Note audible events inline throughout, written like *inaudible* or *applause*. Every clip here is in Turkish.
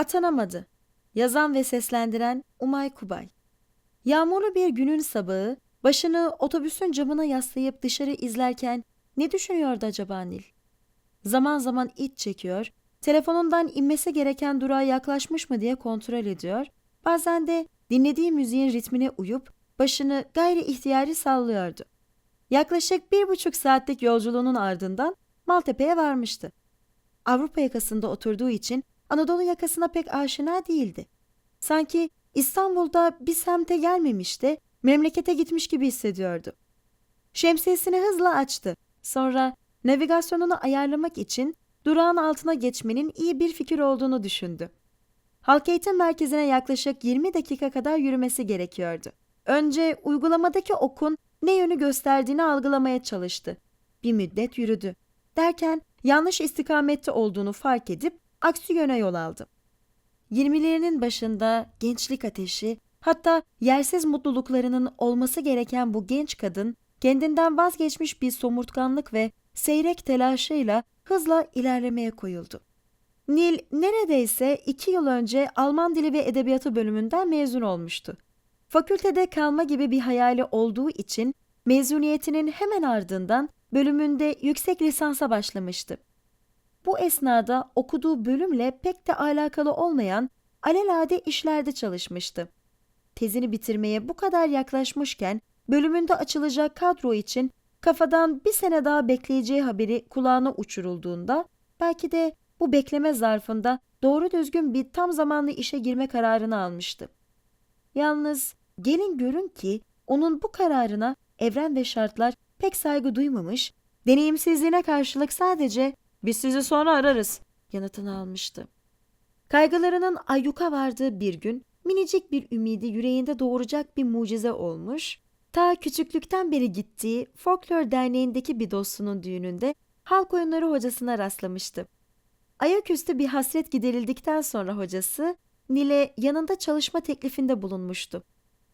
Atanamadı. Yazan ve seslendiren Umay Kubay. Yağmurlu bir günün sabahı başını otobüsün camına yaslayıp dışarı izlerken ne düşünüyordu acaba Nil? Zaman zaman iç çekiyor, telefonundan inmesi gereken durağa yaklaşmış mı diye kontrol ediyor, bazen de dinlediği müziğin ritmine uyup başını gayri ihtiyari sallıyordu. Yaklaşık bir buçuk saatlik yolculuğunun ardından Maltepe'ye varmıştı. Avrupa yakasında oturduğu için Anadolu yakasına pek aşina değildi. Sanki İstanbul'da bir semte gelmemiş de memlekete gitmiş gibi hissediyordu. Şemsiyesini hızla açtı. Sonra navigasyonunu ayarlamak için durağın altına geçmenin iyi bir fikir olduğunu düşündü. Halk eğitim merkezine yaklaşık 20 dakika kadar yürümesi gerekiyordu. Önce uygulamadaki okun ne yönü gösterdiğini algılamaya çalıştı. Bir müddet yürüdü. Derken yanlış istikamette olduğunu fark edip aksi yöne yol aldı. Yirmilerinin başında gençlik ateşi, hatta yersiz mutluluklarının olması gereken bu genç kadın, kendinden vazgeçmiş bir somurtkanlık ve seyrek telaşıyla hızla ilerlemeye koyuldu. Nil neredeyse iki yıl önce Alman Dili ve Edebiyatı bölümünden mezun olmuştu. Fakültede kalma gibi bir hayali olduğu için mezuniyetinin hemen ardından bölümünde yüksek lisansa başlamıştı. Bu esnada okuduğu bölümle pek de alakalı olmayan alelade işlerde çalışmıştı. Tezini bitirmeye bu kadar yaklaşmışken bölümünde açılacak kadro için kafadan bir sene daha bekleyeceği haberi kulağına uçurulduğunda belki de bu bekleme zarfında doğru düzgün bir tam zamanlı işe girme kararını almıştı. Yalnız gelin görün ki onun bu kararına evren ve şartlar pek saygı duymamış, deneyimsizliğine karşılık sadece biz sizi sonra ararız yanıtını almıştı. Kaygılarının ayyuka vardığı bir gün minicik bir ümidi yüreğinde doğuracak bir mucize olmuş, ta küçüklükten beri gittiği folklor derneğindeki bir dostunun düğününde halk oyunları hocasına rastlamıştı. Ayaküstü bir hasret giderildikten sonra hocası Nil'e yanında çalışma teklifinde bulunmuştu.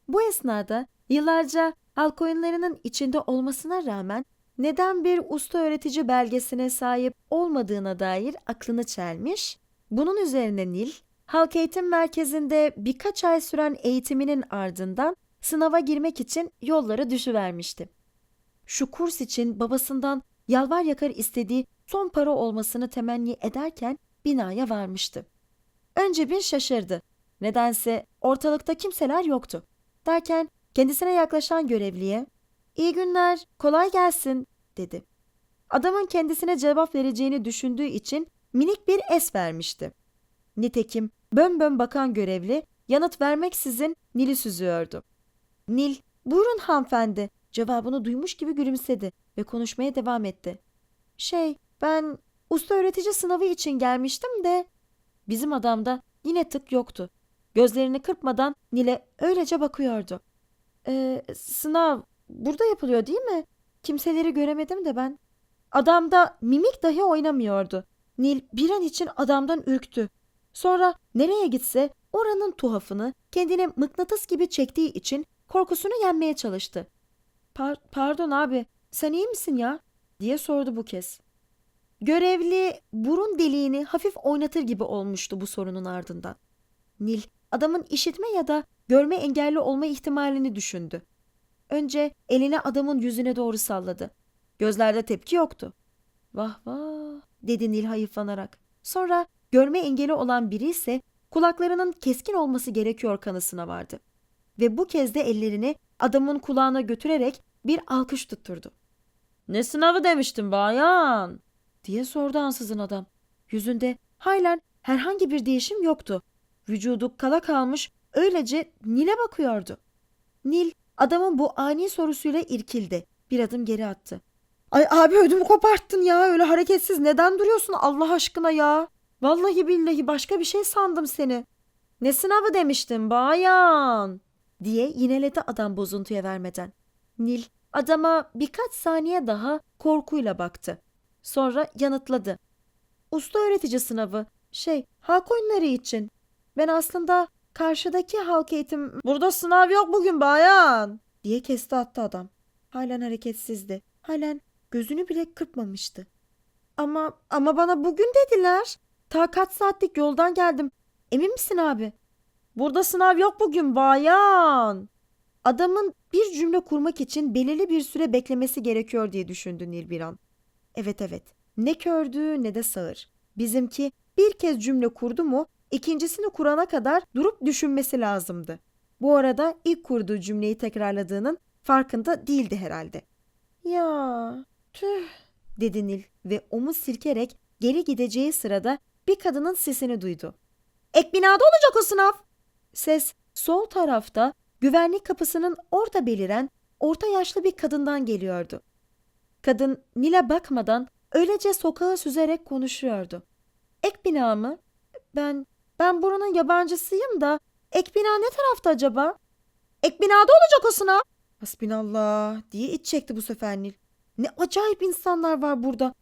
Bu esnada yıllarca halk oyunlarının içinde olmasına rağmen neden bir usta öğretici belgesine sahip olmadığına dair aklını çelmiş, bunun üzerine Nil, halk eğitim merkezinde birkaç ay süren eğitiminin ardından sınava girmek için yollara düşüvermişti. Şu kurs için babasından yalvar yakar istediği son para olmasını temenni ederken binaya varmıştı. Önce bir şaşırdı. Nedense ortalıkta kimseler yoktu. Derken kendisine yaklaşan görevliye "İyi günler, kolay gelsin." dedi. Adamın kendisine cevap vereceğini düşündüğü için minik bir es vermişti. Nitekim bön bön bakan görevli yanıt vermeksizin Nil'i süzüyordu. Nil, buyurun hanımefendi cevabını duymuş gibi gülümsedi ve konuşmaya devam etti. Şey, ben usta öğretici sınavı için gelmiştim de bizim adamda yine tık yoktu. Gözlerini kırpmadan Nil'e öylece bakıyordu. Ee, sınav burada yapılıyor değil mi? Kimseleri göremedim de ben. Adamda mimik dahi oynamıyordu. Nil bir an için adamdan ürktü. Sonra nereye gitse oranın tuhafını kendine mıknatıs gibi çektiği için korkusunu yenmeye çalıştı. Par- pardon abi, sen iyi misin ya? diye sordu bu kez. Görevli burun deliğini hafif oynatır gibi olmuştu bu sorunun ardından. Nil, adamın işitme ya da görme engelli olma ihtimalini düşündü. Önce elini adamın yüzüne doğru salladı. Gözlerde tepki yoktu. Vah vah dedi Nil hayıflanarak. Sonra görme engeli olan biri ise kulaklarının keskin olması gerekiyor kanısına vardı. Ve bu kez de ellerini adamın kulağına götürerek bir alkış tutturdu. Ne sınavı demiştin bayan? diye sordu ansızın adam. Yüzünde halen herhangi bir değişim yoktu. Vücudu kala kalmış öylece Nil'e bakıyordu. Nil adamın bu ani sorusuyla irkildi. Bir adım geri attı. Ay abi ödümü koparttın ya öyle hareketsiz neden duruyorsun Allah aşkına ya? Vallahi billahi başka bir şey sandım seni. Ne sınavı demiştin bayan? diye yineledi adam bozuntuya vermeden. Nil adama birkaç saniye daha korkuyla baktı. Sonra yanıtladı. Usta öğretici sınavı. Şey, halk oyunları için. Ben aslında karşıdaki halk eğitim... Burada sınav yok bugün bayan. Diye kesti attı adam. Halen hareketsizdi. Halen gözünü bile kırpmamıştı. Ama ama bana bugün dediler. Ta kaç saatlik yoldan geldim. Emin misin abi? Burada sınav yok bugün bayan. Adamın bir cümle kurmak için belirli bir süre beklemesi gerekiyor diye düşündü Nil bir an. Evet evet. Ne kördü ne de sağır. Bizimki bir kez cümle kurdu mu ikincisini kurana kadar durup düşünmesi lazımdı. Bu arada ilk kurduğu cümleyi tekrarladığının farkında değildi herhalde. Ya tüh dedi Nil ve omuz silkerek geri gideceği sırada bir kadının sesini duydu. Ek binada olacak o sınav. Ses sol tarafta güvenlik kapısının orada beliren orta yaşlı bir kadından geliyordu. Kadın Nil'e bakmadan öylece sokağı süzerek konuşuyordu. Ek bina mı? Ben, ben buranın yabancısıyım da ek bina ne tarafta acaba? Ek binada olacak o sınav. Hasbinallah diye iç çekti bu sefer Nil. Ne acayip insanlar var burada.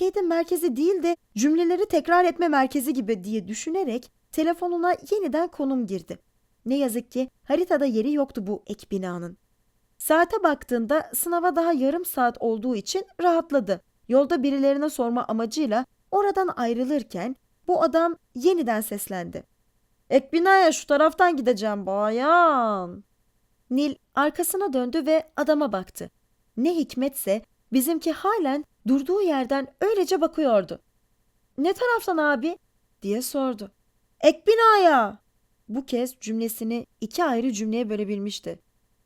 Eğitim merkezi değil de cümleleri tekrar etme merkezi gibi diye düşünerek telefonuna yeniden konum girdi. Ne yazık ki haritada yeri yoktu bu ek binanın. Saate baktığında sınava daha yarım saat olduğu için rahatladı. Yolda birilerine sorma amacıyla oradan ayrılırken bu adam yeniden seslendi. Ek binaya şu taraftan gideceğim bayan. Nil arkasına döndü ve adama baktı. Ne hikmetse bizimki halen durduğu yerden öylece bakıyordu. Ne taraftan abi? diye sordu. Ek binaya. Bu kez cümlesini iki ayrı cümleye bölebilmişti.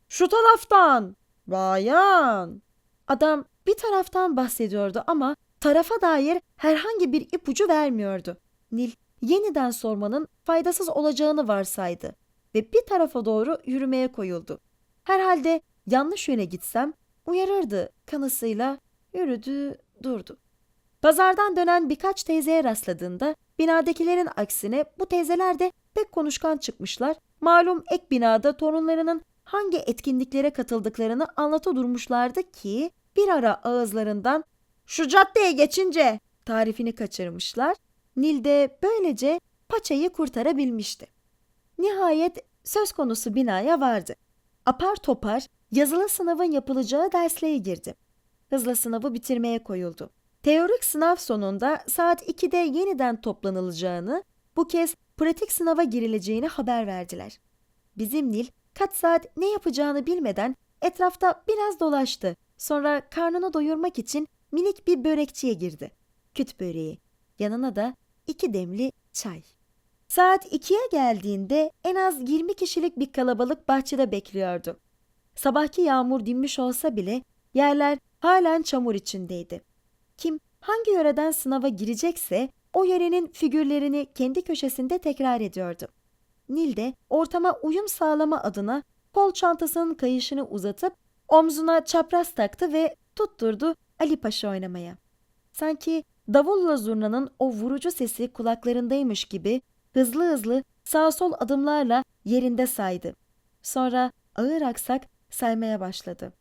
Şu taraftan. Bayan. Adam bir taraftan bahsediyordu ama tarafa dair herhangi bir ipucu vermiyordu. Nil yeniden sormanın faydasız olacağını varsaydı ve bir tarafa doğru yürümeye koyuldu. Herhalde yanlış yöne gitsem uyarırdı kanısıyla yürüdü durdu. Pazardan dönen birkaç teyzeye rastladığında binadakilerin aksine bu teyzeler de pek konuşkan çıkmışlar. Malum ek binada torunlarının hangi etkinliklere katıldıklarını anlata durmuşlardı ki bir ara ağızlarından şu caddeye geçince tarifini kaçırmışlar. Nil de böylece paçayı kurtarabilmişti. Nihayet söz konusu binaya vardı. Apar topar yazılı sınavın yapılacağı dersliğe girdi. Hızla sınavı bitirmeye koyuldu. Teorik sınav sonunda saat 2'de yeniden toplanılacağını, bu kez pratik sınava girileceğini haber verdiler. Bizim Nil kaç saat ne yapacağını bilmeden etrafta biraz dolaştı. Sonra karnını doyurmak için minik bir börekçiye girdi. Küt böreği. Yanına da iki demli çay. Saat 2'ye geldiğinde en az 20 kişilik bir kalabalık bahçede bekliyordu. Sabahki yağmur dinmiş olsa bile yerler halen çamur içindeydi. Kim hangi yöreden sınava girecekse o yörenin figürlerini kendi köşesinde tekrar ediyordu. Nil de ortama uyum sağlama adına kol çantasının kayışını uzatıp omzuna çapraz taktı ve tutturdu Ali Paşa oynamaya. Sanki davulla zurnanın o vurucu sesi kulaklarındaymış gibi hızlı hızlı sağ sol adımlarla yerinde saydı. Sonra ağır aksak saymaya başladı.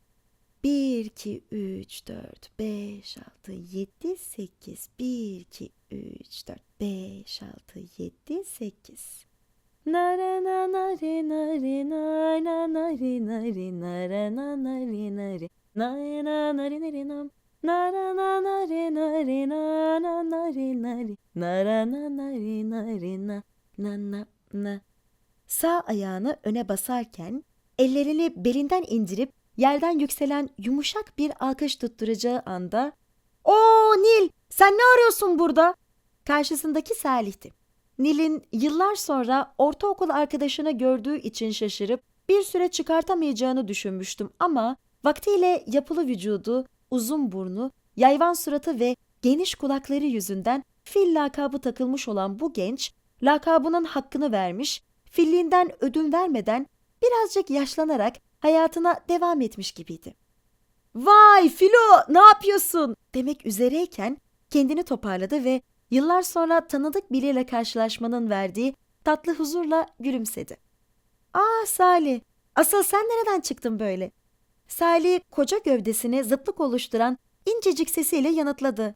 1, 2, 3, 4, 5, 6, 7, 8. 1, 2, 3, 4, 5, 6, 7, 8. Nara na na re na re na na na re na re na ra na na re na re na na na re na re na ra na na re na re na na na re na re na ra na na re na re na na na na Sağ ayağını öne basarken ellerini belinden indirip yerden yükselen yumuşak bir alkış tutturacağı anda ''Oo Nil sen ne arıyorsun burada?'' Karşısındaki Salih'ti. Nil'in yıllar sonra ortaokul arkadaşını gördüğü için şaşırıp bir süre çıkartamayacağını düşünmüştüm ama vaktiyle yapılı vücudu, uzun burnu, yayvan suratı ve geniş kulakları yüzünden fil lakabı takılmış olan bu genç, lakabının hakkını vermiş, filliğinden ödün vermeden birazcık yaşlanarak hayatına devam etmiş gibiydi. Vay Filo ne yapıyorsun demek üzereyken kendini toparladı ve yıllar sonra tanıdık biriyle karşılaşmanın verdiği tatlı huzurla gülümsedi. Aa Salih, asıl sen nereden çıktın böyle? Salih koca gövdesine zıplık oluşturan incecik sesiyle yanıtladı.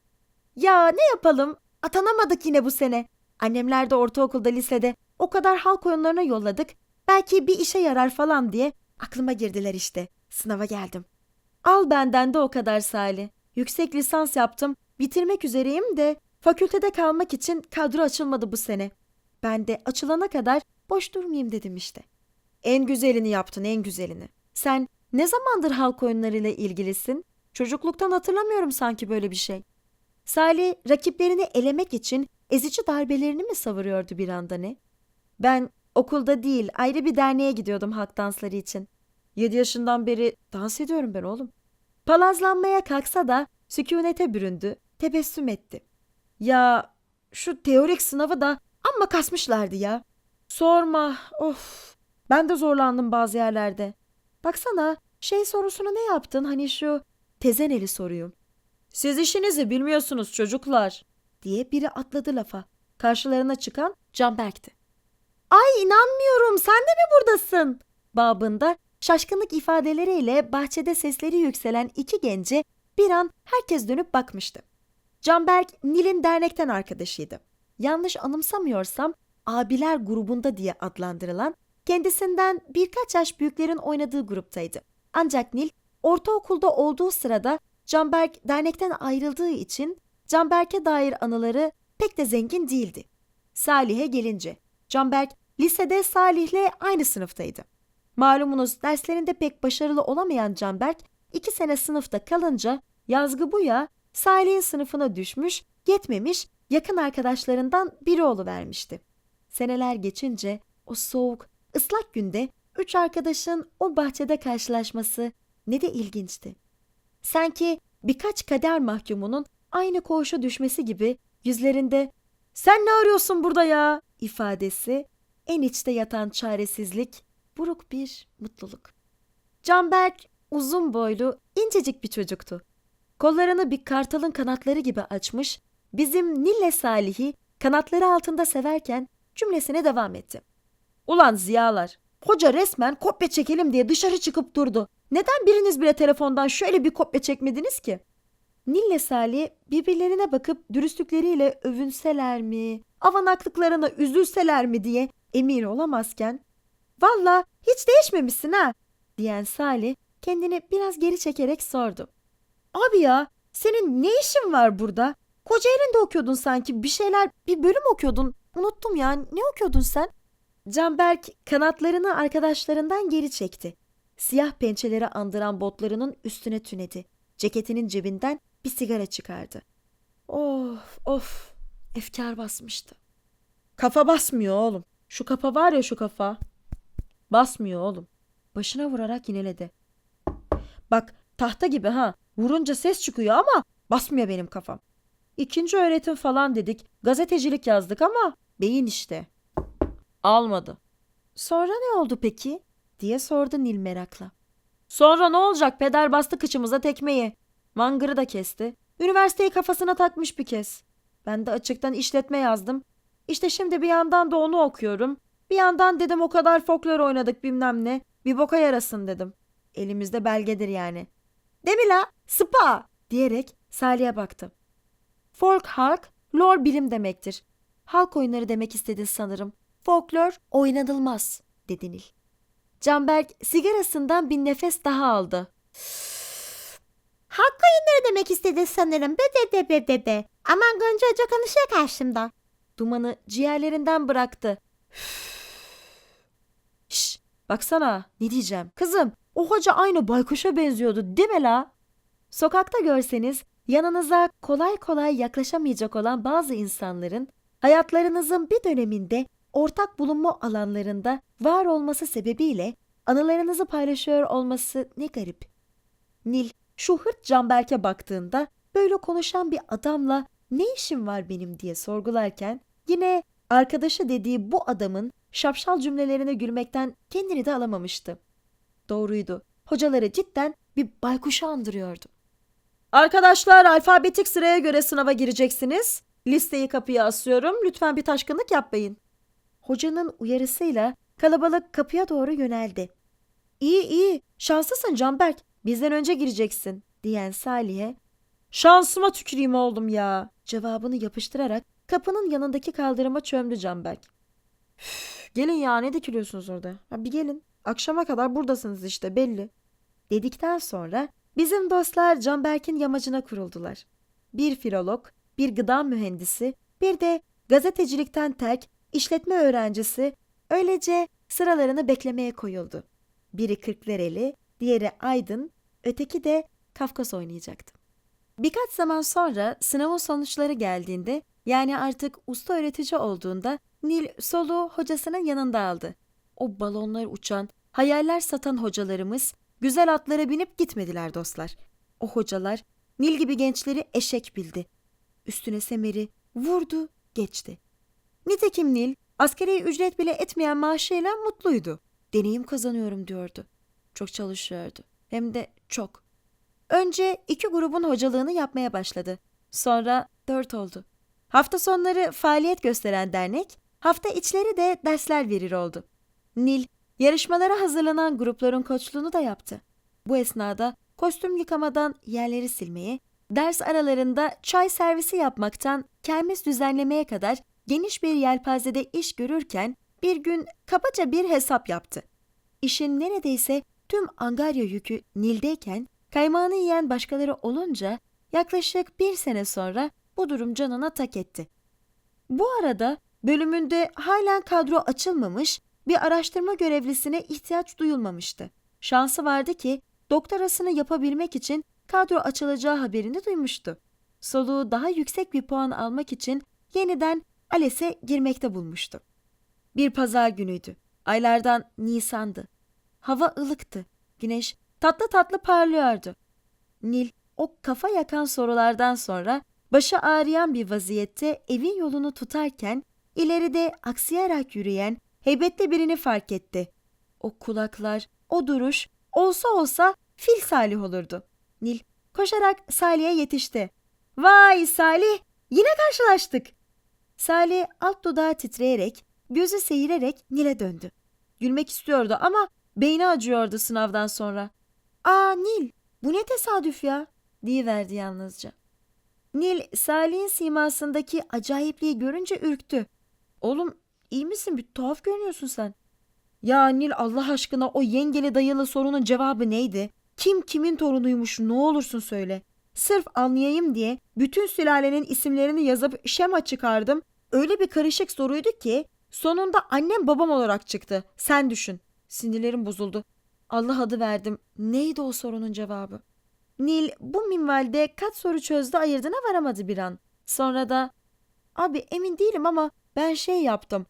Ya ne yapalım? Atanamadık yine bu sene. Annemler de ortaokulda lisede o kadar halk oyunlarına yolladık. Belki bir işe yarar falan diye aklıma girdiler işte. Sınava geldim. Al benden de o kadar Salih. Yüksek lisans yaptım. Bitirmek üzereyim de fakültede kalmak için kadro açılmadı bu sene. Ben de açılana kadar boş durmayayım dedim işte. En güzelini yaptın, en güzelini. Sen ne zamandır halk oyunlarıyla ilgilisin? Çocukluktan hatırlamıyorum sanki böyle bir şey. Salih rakiplerini elemek için ezici darbelerini mi savuruyordu bir anda ne? Ben okulda değil ayrı bir derneğe gidiyordum halk dansları için. Yedi yaşından beri dans ediyorum ben oğlum. Palazlanmaya kalksa da sükunete büründü, tebessüm etti. Ya şu teorik sınavı da amma kasmışlardı ya. Sorma, of. Ben de zorlandım bazı yerlerde. Baksana, şey sorusunu ne yaptın? Hani şu tezeneli soruyu. Siz işinizi bilmiyorsunuz çocuklar. Diye biri atladı lafa. Karşılarına çıkan Canberk'ti. Ay inanmıyorum sen de mi buradasın? Babında şaşkınlık ifadeleriyle bahçede sesleri yükselen iki gence bir an herkes dönüp bakmıştı. Canberk Nil'in dernekten arkadaşıydı. Yanlış anımsamıyorsam abiler grubunda diye adlandırılan kendisinden birkaç yaş büyüklerin oynadığı gruptaydı. Ancak Nil ortaokulda olduğu sırada Canberk dernekten ayrıldığı için Canberk'e dair anıları pek de zengin değildi. Salih'e gelince Canberk lisede Salih'le aynı sınıftaydı. Malumunuz derslerinde pek başarılı olamayan Canberk iki sene sınıfta kalınca yazgı bu ya Salih'in sınıfına düşmüş, yetmemiş yakın arkadaşlarından biri vermişti. Seneler geçince o soğuk, ıslak günde üç arkadaşın o bahçede karşılaşması ne de ilginçti. Sanki birkaç kader mahkumunun aynı koğuşa düşmesi gibi yüzlerinde ''Sen ne arıyorsun burada ya?'' ifadesi, en içte yatan çaresizlik, buruk bir mutluluk. Canberk uzun boylu, incecik bir çocuktu. Kollarını bir kartalın kanatları gibi açmış, bizim Nille Salih'i kanatları altında severken cümlesine devam etti. Ulan ziyalar, hoca resmen kopya çekelim diye dışarı çıkıp durdu. Neden biriniz bile telefondan şöyle bir kopya çekmediniz ki? Nil'le Salih birbirlerine bakıp dürüstlükleriyle övünseler mi, avanaklıklarına üzülseler mi diye emin olamazken ''Valla hiç değişmemişsin ha'' diyen Salih kendini biraz geri çekerek sordu. ''Abi ya senin ne işin var burada? Kocaeli'nde okuyordun sanki bir şeyler bir bölüm okuyordun. Unuttum ya ne okuyordun sen?'' Canberk kanatlarını arkadaşlarından geri çekti. Siyah pençeleri andıran botlarının üstüne tünedi. Ceketinin cebinden bir sigara çıkardı. Of of efkar basmıştı. Kafa basmıyor oğlum. Şu kafa var ya şu kafa. Basmıyor oğlum. Başına vurarak yineledi. Bak tahta gibi ha. Vurunca ses çıkıyor ama basmıyor benim kafam. İkinci öğretim falan dedik. Gazetecilik yazdık ama beyin işte. Almadı. Sonra ne oldu peki? diye sordu Nil merakla. Sonra ne olacak? Peder bastı kıçımıza tekmeyi. Mangırı da kesti. Üniversiteyi kafasına takmış bir kez. Ben de açıktan işletme yazdım. İşte şimdi bir yandan da onu okuyorum. Bir yandan dedim o kadar folklor oynadık bilmem ne. Bir boka yarasın dedim. Elimizde belgedir yani. Demi la spa diyerek Salih'e baktı. Folk halk, lore bilim demektir. Halk oyunları demek istedin sanırım. Folklor oynanılmaz dedi Nil. Canberk sigarasından bir nefes daha aldı. Halk oyunları demek istedin sanırım. Be be be be be be. Aman Gonca Hoca konuşuyor karşımda. Dumanı ciğerlerinden bıraktı. Şş, baksana ne diyeceğim. Kızım o hoca aynı baykuşa benziyordu değil mi la? Sokakta görseniz yanınıza kolay kolay yaklaşamayacak olan bazı insanların hayatlarınızın bir döneminde ortak bulunma alanlarında var olması sebebiyle anılarınızı paylaşıyor olması ne garip. Nil şu hırt Canberk'e baktığında böyle konuşan bir adamla ne işim var benim diye sorgularken yine arkadaşı dediği bu adamın şapşal cümlelerine gülmekten kendini de alamamıştı. Doğruydu. Hocaları cidden bir baykuşu andırıyordu. Arkadaşlar alfabetik sıraya göre sınava gireceksiniz. Listeyi kapıya asıyorum. Lütfen bir taşkınlık yapmayın. Hocanın uyarısıyla kalabalık kapıya doğru yöneldi. İyi iyi şanslısın Canberk bizden önce gireceksin diyen Salih'e şansıma tüküreyim oğlum ya cevabını yapıştırarak kapının yanındaki kaldırıma çömdü Canberk. "Üf, gelin ya ne dikiliyorsunuz orada? Ha, bir gelin. Akşama kadar buradasınız işte belli. Dedikten sonra bizim dostlar Canberk'in yamacına kuruldular. Bir filolog, bir gıda mühendisi, bir de gazetecilikten terk işletme öğrencisi öylece sıralarını beklemeye koyuldu. Biri Kırklareli, diğeri Aydın, öteki de Kafkas oynayacaktı. Birkaç zaman sonra sınavın sonuçları geldiğinde yani artık usta öğretici olduğunda Nil soluğu hocasının yanında aldı. O balonlar uçan, hayaller satan hocalarımız güzel atlara binip gitmediler dostlar. O hocalar Nil gibi gençleri eşek bildi. Üstüne semeri vurdu, geçti. Nitekim Nil askeri ücret bile etmeyen maaşıyla mutluydu. Deneyim kazanıyorum diyordu. Çok çalışıyordu. Hem de çok. Önce iki grubun hocalığını yapmaya başladı. Sonra dört oldu. Hafta sonları faaliyet gösteren dernek, hafta içleri de dersler verir oldu. Nil, yarışmalara hazırlanan grupların koçluğunu da yaptı. Bu esnada kostüm yıkamadan yerleri silmeye, ders aralarında çay servisi yapmaktan kermes düzenlemeye kadar geniş bir yelpazede iş görürken bir gün kabaca bir hesap yaptı. İşin neredeyse tüm angarya yükü Nil'deyken kaymağını yiyen başkaları olunca yaklaşık bir sene sonra bu durum canına tak etti. Bu arada bölümünde halen kadro açılmamış bir araştırma görevlisine ihtiyaç duyulmamıştı. Şansı vardı ki doktorasını yapabilmek için kadro açılacağı haberini duymuştu. Soluğu daha yüksek bir puan almak için yeniden ALES'e girmekte bulmuştu. Bir pazar günüydü. Aylardan Nisan'dı. Hava ılıktı. Güneş tatlı tatlı parlıyordu. Nil o kafa yakan sorulardan sonra başı ağrıyan bir vaziyette evin yolunu tutarken ileride aksayarak yürüyen heybetli birini fark etti. O kulaklar, o duruş olsa olsa fil Salih olurdu. Nil koşarak Salih'e yetişti. Vay Salih yine karşılaştık. Salih alt dudağı titreyerek, gözü seyirerek Nil'e döndü. Gülmek istiyordu ama beyni acıyordu sınavdan sonra. Aa Nil bu ne tesadüf ya diyiverdi yalnızca. Nil Salih'in simasındaki acayipliği görünce ürktü. Oğlum iyi misin bir tuhaf görünüyorsun sen. Ya Nil Allah aşkına o yengeli dayılı sorunun cevabı neydi? Kim kimin torunuymuş ne olursun söyle. Sırf anlayayım diye bütün sülalenin isimlerini yazıp şema çıkardım. Öyle bir karışık soruydu ki sonunda annem babam olarak çıktı. Sen düşün. Sinirlerim bozuldu. Allah adı verdim. Neydi o sorunun cevabı? Nil bu minvalde kaç soru çözdü ayırdına varamadı bir an. Sonra da abi emin değilim ama ben şey yaptım.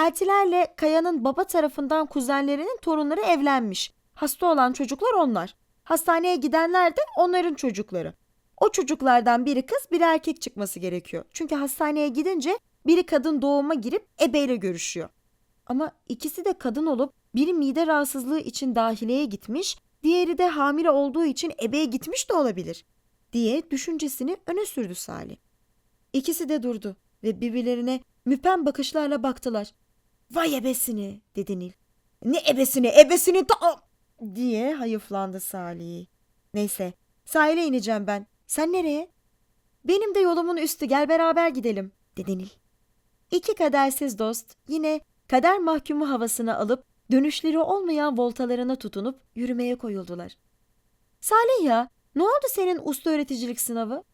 Eltilerle Kaya'nın baba tarafından kuzenlerinin torunları evlenmiş. Hasta olan çocuklar onlar. Hastaneye gidenler de onların çocukları. O çocuklardan biri kız biri erkek çıkması gerekiyor. Çünkü hastaneye gidince biri kadın doğuma girip ebeyle görüşüyor. Ama ikisi de kadın olup biri mide rahatsızlığı için dahileye gitmiş, diğeri de hamile olduğu için ebeye gitmiş de olabilir diye düşüncesini öne sürdü Salih. İkisi de durdu ve birbirlerine müpem bakışlarla baktılar. Vay ebesini dedi Nil. Ne ebesini ebesini ta diye hayıflandı Salih. Neyse sahile ineceğim ben. Sen nereye? Benim de yolumun üstü gel beraber gidelim dedi Nil. İki kadersiz dost yine kader mahkumu havasını alıp dönüşleri olmayan voltalarına tutunup yürümeye koyuldular. Salih ya ne oldu senin usta öğreticilik sınavı?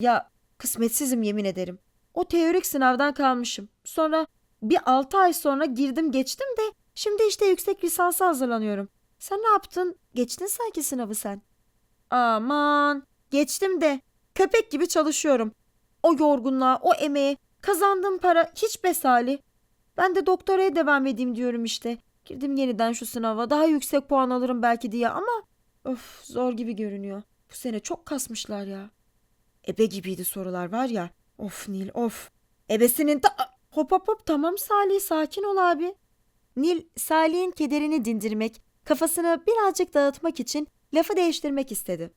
Ya kısmetsizim yemin ederim. O teorik sınavdan kalmışım. Sonra bir altı ay sonra girdim geçtim de şimdi işte yüksek lisansa hazırlanıyorum. Sen ne yaptın? Geçtin sanki sınavı sen. Aman geçtim de köpek gibi çalışıyorum. O yorgunluğa, o emeğe, kazandığım para hiç be Salih. Ben de doktoraya devam edeyim diyorum işte. Girdim yeniden şu sınava. Daha yüksek puan alırım belki diye ama öf zor gibi görünüyor. Bu sene çok kasmışlar ya. Ebe gibiydi sorular var ya. Of Nil of. Ebesinin da... Hop hop hop tamam Salih sakin ol abi. Nil Salih'in kederini dindirmek, kafasını birazcık dağıtmak için lafı değiştirmek istedi.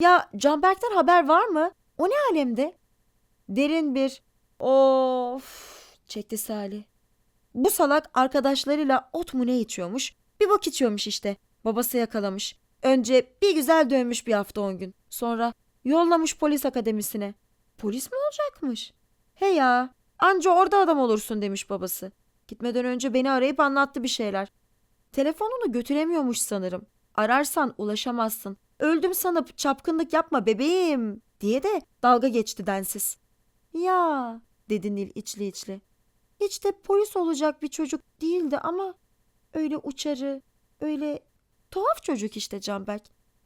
Ya Canberk'ten haber var mı? O ne alemde? Derin bir of çekti Salih. Bu salak arkadaşlarıyla ot mu ne içiyormuş? Bir bok içiyormuş işte. Babası yakalamış. Önce bir güzel dönmüş bir hafta on gün. Sonra yollamış polis akademisine. Polis mi olacakmış? He ya anca orada adam olursun demiş babası. Gitmeden önce beni arayıp anlattı bir şeyler. Telefonunu götüremiyormuş sanırım. Ararsan ulaşamazsın. Öldüm sanıp çapkınlık yapma bebeğim diye de dalga geçti densiz. Ya dedi Nil içli içli. hiç de polis olacak bir çocuk değildi ama öyle uçarı, öyle tuhaf çocuk işte Canberk.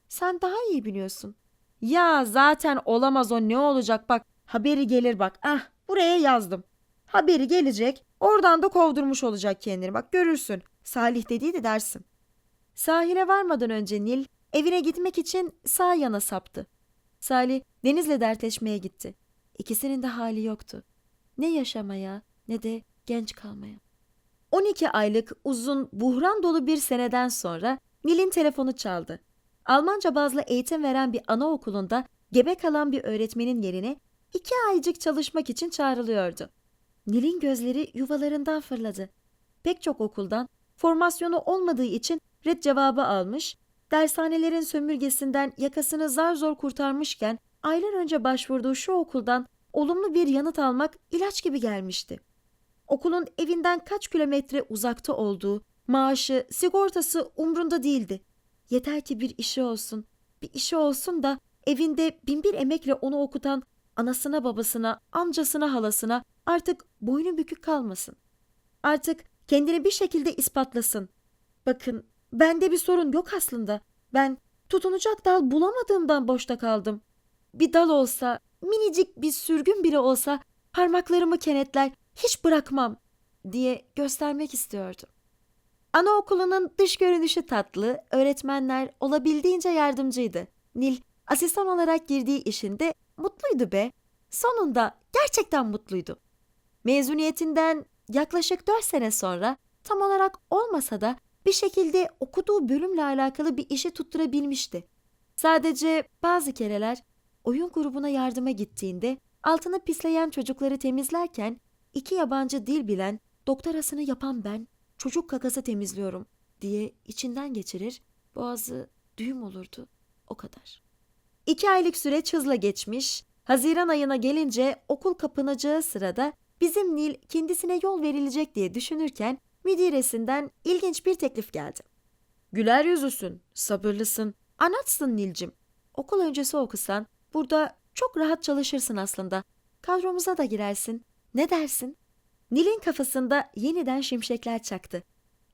Sen daha iyi biliyorsun. Ya zaten olamaz o ne olacak bak haberi gelir bak. Ah buraya yazdım. Haberi gelecek oradan da kovdurmuş olacak kendini bak görürsün. Salih dediği de dersin. Sahile varmadan önce Nil evine gitmek için sağ yana saptı. Salih Deniz'le dertleşmeye gitti. İkisinin de hali yoktu. Ne yaşamaya ne de genç kalmaya. 12 aylık uzun buhran dolu bir seneden sonra Nil'in telefonu çaldı. Almanca bazlı eğitim veren bir anaokulunda gebe kalan bir öğretmenin yerine iki aycık çalışmak için çağrılıyordu. Nil'in gözleri yuvalarından fırladı. Pek çok okuldan formasyonu olmadığı için red cevabı almış, dershanelerin sömürgesinden yakasını zar zor kurtarmışken aylar önce başvurduğu şu okuldan olumlu bir yanıt almak ilaç gibi gelmişti. Okulun evinden kaç kilometre uzakta olduğu, maaşı, sigortası umrunda değildi. Yeter ki bir işi olsun, bir işi olsun da evinde binbir emekle onu okutan anasına babasına, amcasına halasına artık boynu bükük kalmasın. Artık kendini bir şekilde ispatlasın. Bakın bende bir sorun yok aslında. Ben tutunacak dal bulamadığımdan boşta kaldım. Bir dal olsa, minicik bir sürgün bile olsa parmaklarımı kenetler, hiç bırakmam diye göstermek istiyordu. Anaokulunun dış görünüşü tatlı, öğretmenler olabildiğince yardımcıydı. Nil asistan olarak girdiği işinde mutluydu be. Sonunda gerçekten mutluydu. Mezuniyetinden yaklaşık 4 sene sonra tam olarak olmasa da bir şekilde okuduğu bölümle alakalı bir işi tutturabilmişti. Sadece bazı kereler oyun grubuna yardıma gittiğinde altını pisleyen çocukları temizlerken iki yabancı dil bilen doktorasını yapan ben çocuk kakası temizliyorum diye içinden geçirir boğazı düğüm olurdu o kadar. İki aylık süreç hızla geçmiş, Haziran ayına gelince okul kapanacağı sırada bizim Nil kendisine yol verilecek diye düşünürken müdiresinden ilginç bir teklif geldi. Güler yüzlüsün, sabırlısın, anatsın Nilcim. Okul öncesi okusan burada çok rahat çalışırsın aslında. Kadromuza da girersin. Ne dersin? Nil'in kafasında yeniden şimşekler çaktı.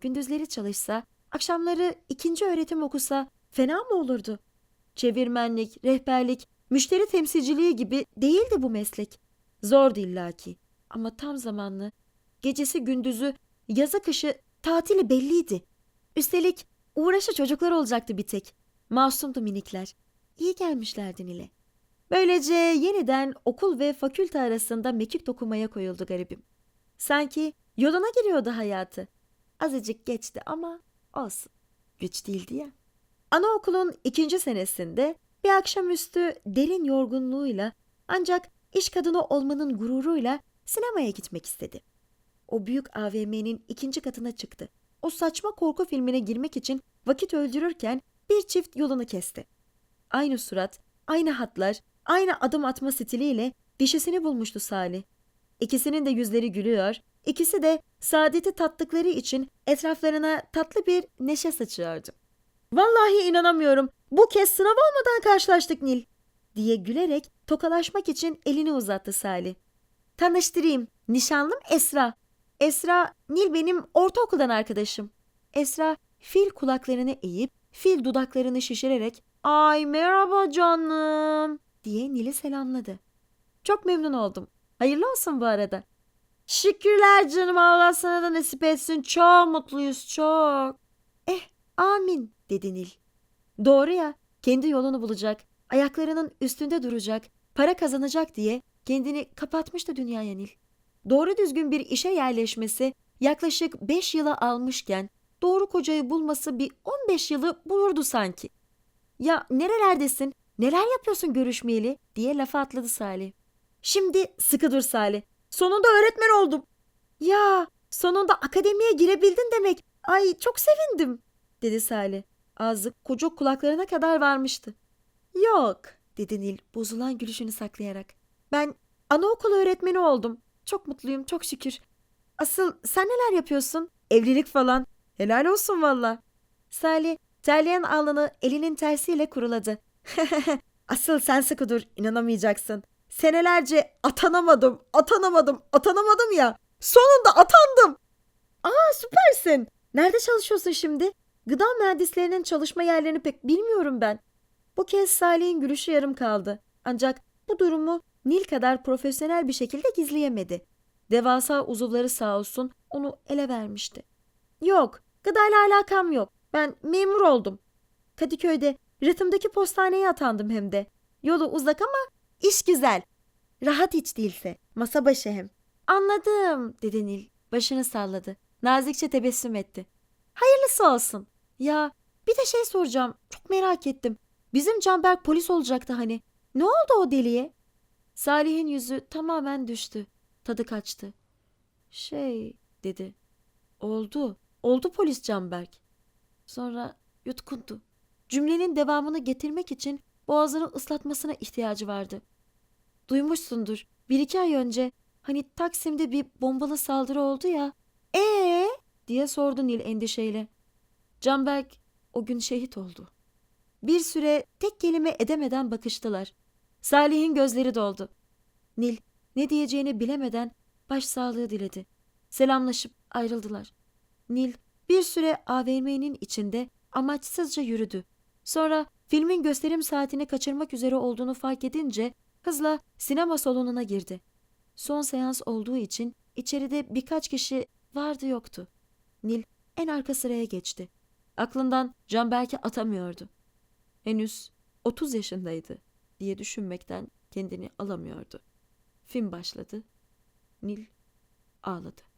Gündüzleri çalışsa, akşamları ikinci öğretim okusa fena mı olurdu? Çevirmenlik, rehberlik, müşteri temsilciliği gibi değildi bu meslek. Zordu illaki ama tam zamanlı. Gecesi gündüzü, yazı kışı tatili belliydi. Üstelik uğraşı çocuklar olacaktı bir tek. Masumdu minikler. İyi gelmişlerdi Nil'e. Böylece yeniden okul ve fakülte arasında mekik dokumaya koyuldu garibim. Sanki yoluna giriyordu hayatı. Azıcık geçti ama olsun. Güç değildi ya. Anaokulun ikinci senesinde bir akşamüstü derin yorgunluğuyla ancak iş kadını olmanın gururuyla sinemaya gitmek istedi. O büyük AVM'nin ikinci katına çıktı. O saçma korku filmine girmek için vakit öldürürken bir çift yolunu kesti. Aynı surat, aynı hatlar, aynı adım atma stiliyle dişisini bulmuştu Salih. İkisinin de yüzleri gülüyor, ikisi de saadeti tattıkları için etraflarına tatlı bir neşe saçıyordu. Vallahi inanamıyorum. Bu kez sınav olmadan karşılaştık Nil. Diye gülerek tokalaşmak için elini uzattı Salih. Tanıştırayım. Nişanlım Esra. Esra, Nil benim ortaokuldan arkadaşım. Esra fil kulaklarını eğip fil dudaklarını şişirerek ''Ay merhaba canım'' diye Nil'i selamladı. Çok memnun oldum. Hayırlı olsun bu arada. Şükürler canım Allah sana da nasip etsin. Çok mutluyuz çok. Eh amin dedi Nil. Doğru ya kendi yolunu bulacak. Ayaklarının üstünde duracak. Para kazanacak diye kendini kapatmıştı dünyaya Nil. Doğru düzgün bir işe yerleşmesi yaklaşık 5 yıla almışken doğru kocayı bulması bir 15 yılı bulurdu sanki. Ya nerelerdesin? Neler yapıyorsun görüşmeyeli? diye lafa atladı Salih. Şimdi sıkı dur Salih. Sonunda öğretmen oldum. Ya sonunda akademiye girebildin demek. Ay çok sevindim dedi Salih. Ağzı koca kulaklarına kadar varmıştı. Yok dedi Nil bozulan gülüşünü saklayarak. Ben anaokulu öğretmeni oldum. Çok mutluyum çok şükür. Asıl sen neler yapıyorsun? Evlilik falan. Helal olsun valla. Salih terleyen alnını elinin tersiyle kuruladı. *laughs* Asıl sen sıkı dur inanamayacaksın. Senelerce atanamadım, atanamadım, atanamadım ya. Sonunda atandım. Aa süpersin. Nerede çalışıyorsun şimdi? Gıda mühendislerinin çalışma yerlerini pek bilmiyorum ben. Bu kez Salih'in gülüşü yarım kaldı. Ancak bu durumu Nil kadar profesyonel bir şekilde gizleyemedi. Devasa uzuvları sağ olsun onu ele vermişti. Yok, gıdayla alakam yok. Ben memur oldum. Kadıköy'de rıhtımdaki postaneye atandım hem de. Yolu uzak ama iş güzel. Rahat hiç değilse. Masa başı hem. Anladım dedi Nil. Başını salladı. Nazikçe tebessüm etti. Hayırlısı olsun. Ya bir de şey soracağım. Çok merak ettim. Bizim Canberk polis olacaktı hani. Ne oldu o deliye? Salih'in yüzü tamamen düştü. Tadı kaçtı. Şey dedi. Oldu. Oldu polis Canberk. Sonra yutkundu. Cümlenin devamını getirmek için boğazını ıslatmasına ihtiyacı vardı. Duymuşsundur. Bir iki ay önce hani Taksim'de bir bombalı saldırı oldu ya. Ee? diye sordu Nil endişeyle. Canberk o gün şehit oldu. Bir süre tek kelime edemeden bakıştılar. Salih'in gözleri doldu. Nil ne diyeceğini bilemeden başsağlığı diledi. Selamlaşıp ayrıldılar. Nil bir süre AVM'nin içinde amaçsızca yürüdü. Sonra filmin gösterim saatini kaçırmak üzere olduğunu fark edince hızla sinema salonuna girdi. Son seans olduğu için içeride birkaç kişi vardı yoktu. Nil en arka sıraya geçti. Aklından Canberk'i atamıyordu. Henüz 30 yaşındaydı diye düşünmekten kendini alamıyordu. Film başladı. Nil ağladı.